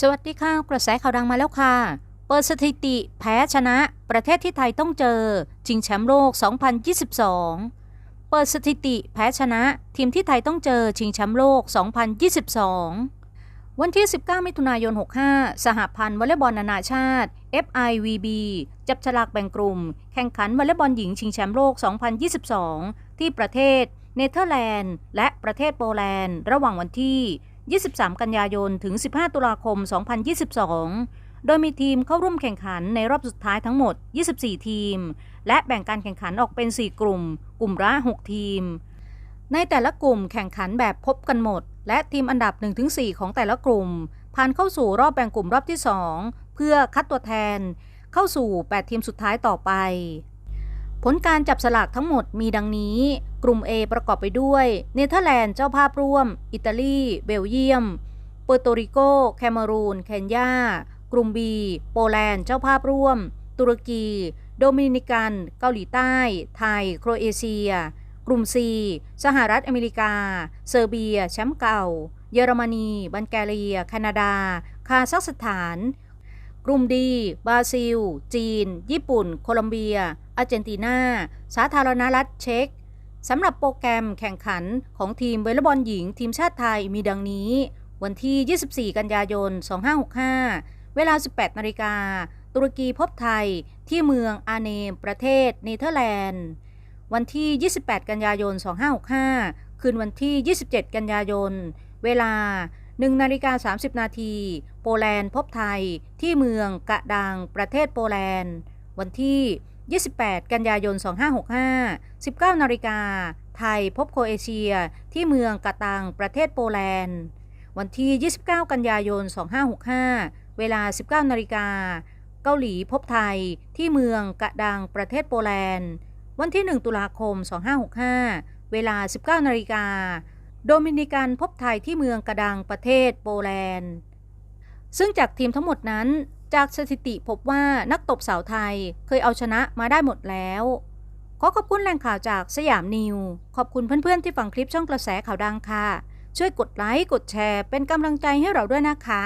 สวัสดีค่ะ กระแสข่าวดังมาแล้วค่ะ เปิดสถิติแพ้ชนะ ประเทศที่ไทยต้องเจอชิงแชมป์โลก 2022 เปิดสถิติแพ้ชนะ ทีมที่ไทยต้องเจอชิงแชมป์โลก 2022 วันที่ 19 มิถุนายน 65 สหพันธ์วอลเลย์บอลนานาชาติ FIVB จับฉลากแบ่งกลุ่ม แข่งขันวอลเลย์บอลหญิงชิงแชมป์โลก 2022 ที่ประเทศเนเธอร์แลนด์ และประเทศโปแลนด์ ระหว่างวันที่ 23 กันยายน ถึง 15 ตุลาคม 2022 โดยมีทีมเข้าร่วมแข่งขันในรอบสุดท้ายทั้งหมด 24 ทีม และแบ่งการแข่งขันออกเป็น 4 กลุ่ม กลุ่มละ 6 ทีม ในแต่ละกลุ่มแข่งขันแบบพบกันหมด และทีมอันดับ 1-4 ของแต่ละกลุ่ม ผ่านเข้าสู่รอบแบ่งกลุ่มรอบที่ 2 เพื่อคัดตัวแทน เข้าสู่ 8 ทีมสุดท้ายต่อไป ผลการจับสลากทั้งหมดมีดังนี้ กลุ่ม A ประกอบไปด้วย เนเธอร์แลนด์เจ้าภาพร่วม อิตาลี เบลเยียมเปอร์โตริโก แคเมรูน เคนยา กลุ่ม B โปแลนด์ เจ้าภาพร่วม ตุรกี โดมินิกัน เกาหลีใต้ ไทย โครเอเชีย กลุ่ม C สหรัฐอเมริกา เซอร์เบีย แชมป์เก่า เยอรมนี บัลแกเรีย แคนาดา คาซัคสถาน กลุ่มดีบราซิล จีน ญี่ปุ่น โคลอมเบีย อาร์เจนตินา สาธารณรัฐเช็ก สำหรับโปรแกรมแข่งขันของทีมวอลเลย์บอลหญิงทีมชาติไทยมีดังนี้ วันที่ 24 กันยายน 2565 เวลา 18 นาฬิกา ตุรกีพบไทยที่เมืองอาเนม ประเทศเนเธอร์แลนด์ วันที่ 28 กันยายน 2565 คืนวันที่ 27 กันยายน เวลา 1 นาฬิกา 30 นาที โปแลนด์พบไทยที่เมืองกะดังประเทศโปแลนด์ วันที่ 28 กันยายน 2565 19นาฬิกา ไทยพบโคเอเชีย ที่เมืองกะตัง ประเทศโปแลนด์ วันที่ 29 กันยายน 2565 เวลา 19นาฬิกา เกาหลีพบไทย ที่เมืองกะดัง ประเทศโปแลนด์ วันที่ 1 ตุลาคม 2565 เวลา 19นาฬิกา โดมินิกันพบไทยที่เมืองกะดัง ประเทศโปแลนด์ ซึ่งจากทีมทั้งหมดนั้น จากสถิติพบว่านักตบสาวไทยเคยเอาชนะมาได้หมดแล้ว ขอขอบคุณแหล่งข่าวจากสยามนิว ขอบคุณเพื่อนๆที่ฟังคลิปช่องกระแสข่าวดังค่ะ ช่วยกดไลค์ กดแชร์ เป็นกำลังใจให้เราด้วยนะคะ